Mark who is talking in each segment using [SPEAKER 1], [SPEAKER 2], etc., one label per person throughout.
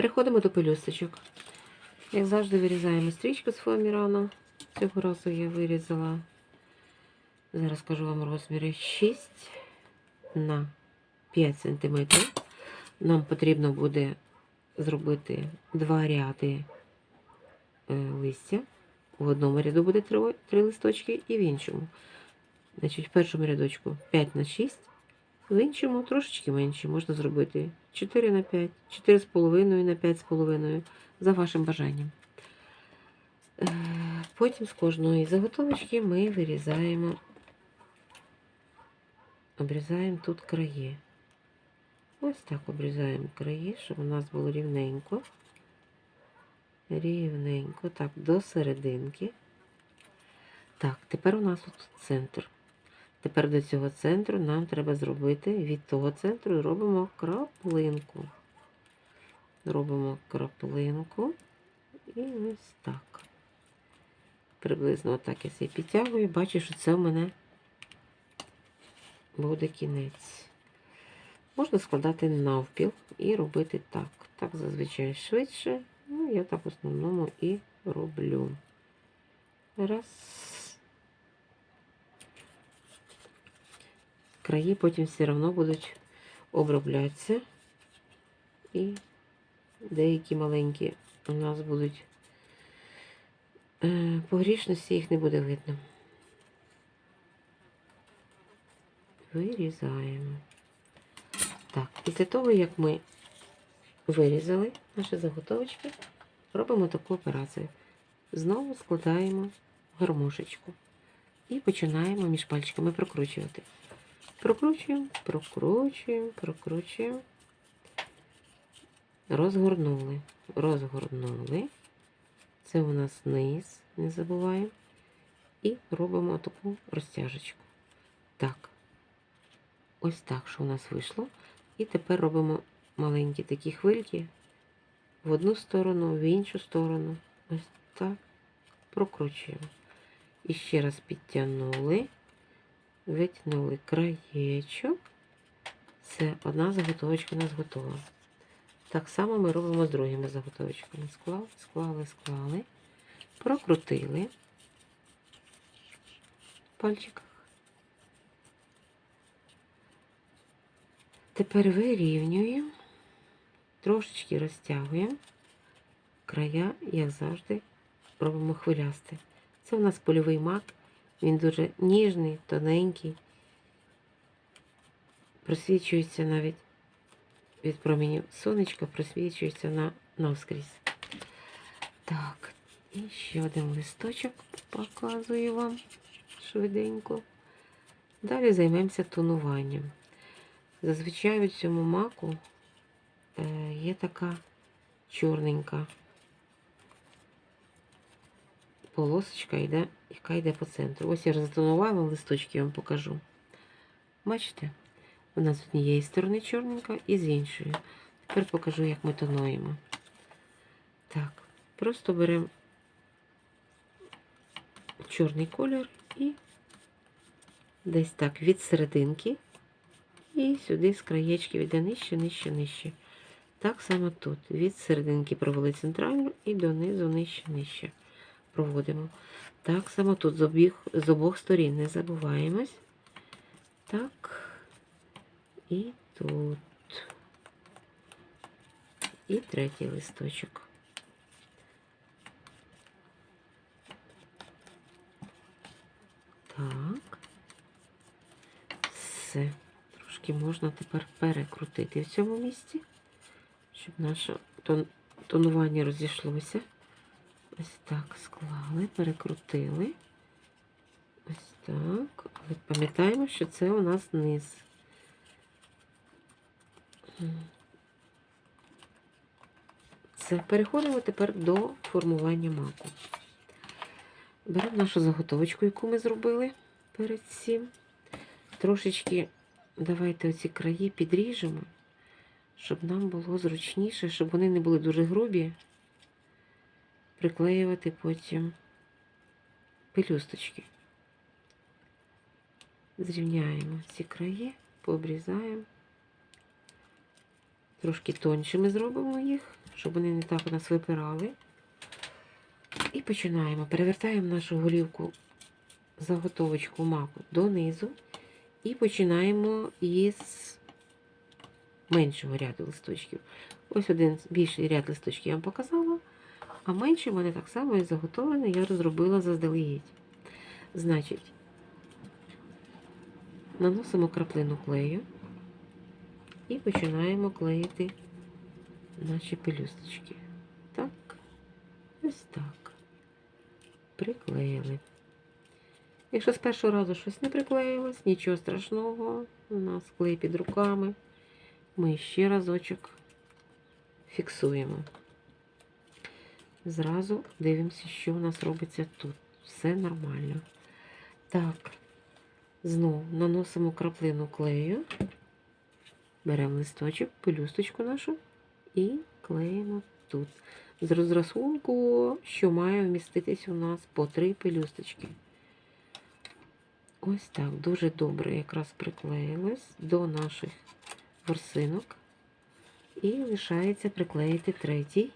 [SPEAKER 1] Переходимо до пелюсточок. Як завжди, вирізаємо стрічку з фоамірану. Цього разу я вирізала, зараз кажу вам розміри 6 на 5 см. Нам потрібно буде зробити два ряди е, листя. В одному ряду буде три, листочки і в іншому. Значить, в першому рядочку 5 на 6, в іншому трошечки менше. Можна зробити 4 на 5, 4,5 на 5,5 за вашим бажанням. Е, Потім з кожної заготовочки ми вирізаємо, обрізаємо тут краї. Ось так обрізаємо краї, щоб у нас було рівненько. Рівненько, так, до серединки. Так, тепер у нас тут центр. Тепер до цього центру нам треба зробити від того центру робимо краплинку. Робимо краплинку і ось так. Приблизно отак я себе підтягую. Бачу, що це у мене буде кінець. Можна складати навпіл і робити так. Так зазвичай швидше. Ну, я так в основному і роблю. Раз. Краї потім все одно будуть оброблятися. І деякі маленькі у нас будуть е, погрішності, їх не буде видно. Вирізаємо. Так, після того, як ми вирізали наші заготовочки, робимо таку операцію. Знову складаємо гармошечку і починаємо між пальчиками прокручувати. Прокручуємо, прокручуємо, прокручуємо. Розгорнули, розгорнули. Це у нас низ, не забуваємо. І робимо таку розтяжечку. Так. Ось так, що у нас вийшло. І тепер робимо маленькі такі хвильки в одну сторону, в іншу сторону. Ось так. Прокручуємо. І ще раз підтягнули, витягнули краєчок. Все, одна заготовочка у нас готова. Так само ми робимо з другими заготовочками. Склали, склали, склали, прокрутили в. Тепер вирівнюємо, трошечки розтягуємо края, як завжди, робимо хвилясти. Це у нас польовий мак, він дуже ніжний, тоненький, просвічується навіть від променів сонечка, просвічується на, навскрізь. Так, і ще один листочок показую вам швиденько. Далі займемося тонуванням. Зазвичай у цьому маку е, є така чорненька полосочка, йде, яка йде по центру. Ось я затонувала листочки, я вам покажу. Бачите? Вона з однієї сторони чорненька і з іншої. Тепер покажу, як ми тонуємо. Так, просто беремо чорний колір і десь так від серединки. І сюди з краєчків йде нижче, нижче, нижче. Так само тут. Від серединки провели центральну і донизу нижче, нижче. Проводимо. Так само тут з обох, з обох сторін не забуваємось. Так. І тут. І третій листочок. Так. Все. Трошки можна тепер перекрутити в цьому місці, щоб наше тон, тонування розійшлося. Ось так склали, перекрутили. Ось так. Але пам'ятаємо, що це у нас низ. Все, переходимо тепер до формування маку. Беремо нашу заготовочку, яку ми зробили перед цим. Трошечки давайте оці краї підріжемо, щоб нам було зручніше, щоб вони не були дуже грубі. Приклеювати потім пелюсточки. Зрівняємо ці краї, пообрізаємо. Трошки тоньше ми зробимо їх, щоб вони не так у нас випирали. І починаємо. Перевертаємо нашу голівку заготовочку маку донизу. І починаємо із меншого ряду листочків. Ось один більший ряд листочків я вам показала, а менший в мене так само і заготовлений, я розробила заздалегідь. Значить, наносимо краплину клею і починаємо клеїти наші пелюсточки. Так, ось так. Приклеїли. Якщо з першого разу щось не приклеїлось, нічого страшного, у нас клей під руками. Ми ще разочок фіксуємо. Зразу дивимося, що у нас робиться тут. Все нормально. Так, знову наносимо краплину клею, беремо листочок, пелюсточку нашу і клеїмо тут. З розрахунку, що має вміститись у нас по три пелюсточки. Ось так, дуже добре якраз приклеїлось до наших ворсинок. І лишається приклеїти третій.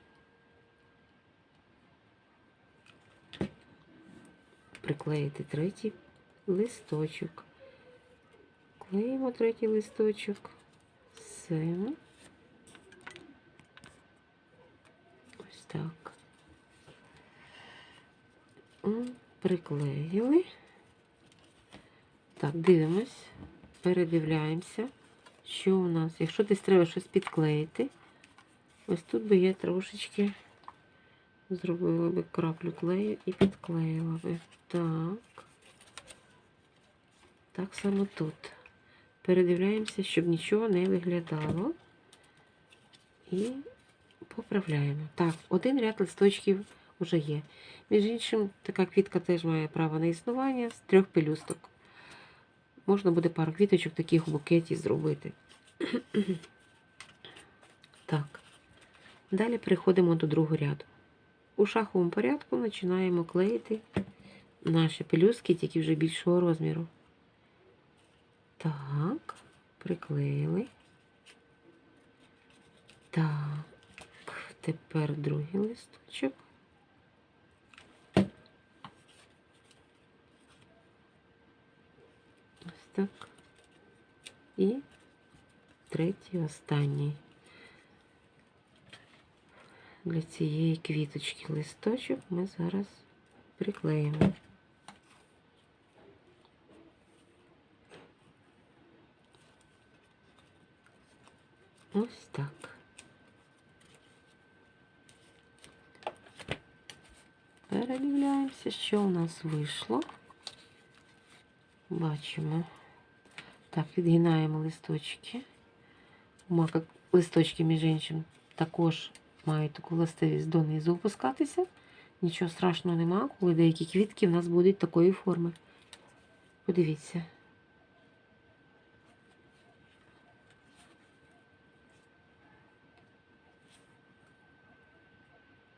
[SPEAKER 1] Приклеїти третій листочок. Клеїмо третій листочок. Все. Ось так. Приклеїли. Так, дивимось, передивляємося, що у нас. Якщо десь треба щось підклеїти, ось тут би я трошечки зробила би краплю клею і підклеїла би. Так. Так само тут. Передивляємося, щоб нічого не виглядало. І поправляємо. Так, один ряд листочків вже є. Між іншим, така квітка теж має право на існування з трьох пелюсток. Можна буде пару квіточок таких у букеті зробити. так. Далі переходимо до другого ряду. У шаховому порядку починаємо клеїти наші пелюстки, тільки вже більшого розміру. Так, приклеїли. Так, тепер другий листочок. Ось так. І третій, останній. Для цієї квіточки листочок ми зараз приклеїмо. Ось так. Передивляємося, що у нас вийшло. Бачимо. Так, відгинаємо листочки. Мака листочки, між іншим, також мають таку властивість донизу опускатися. Нічого страшного нема, коли деякі квітки в нас будуть такої форми. Подивіться.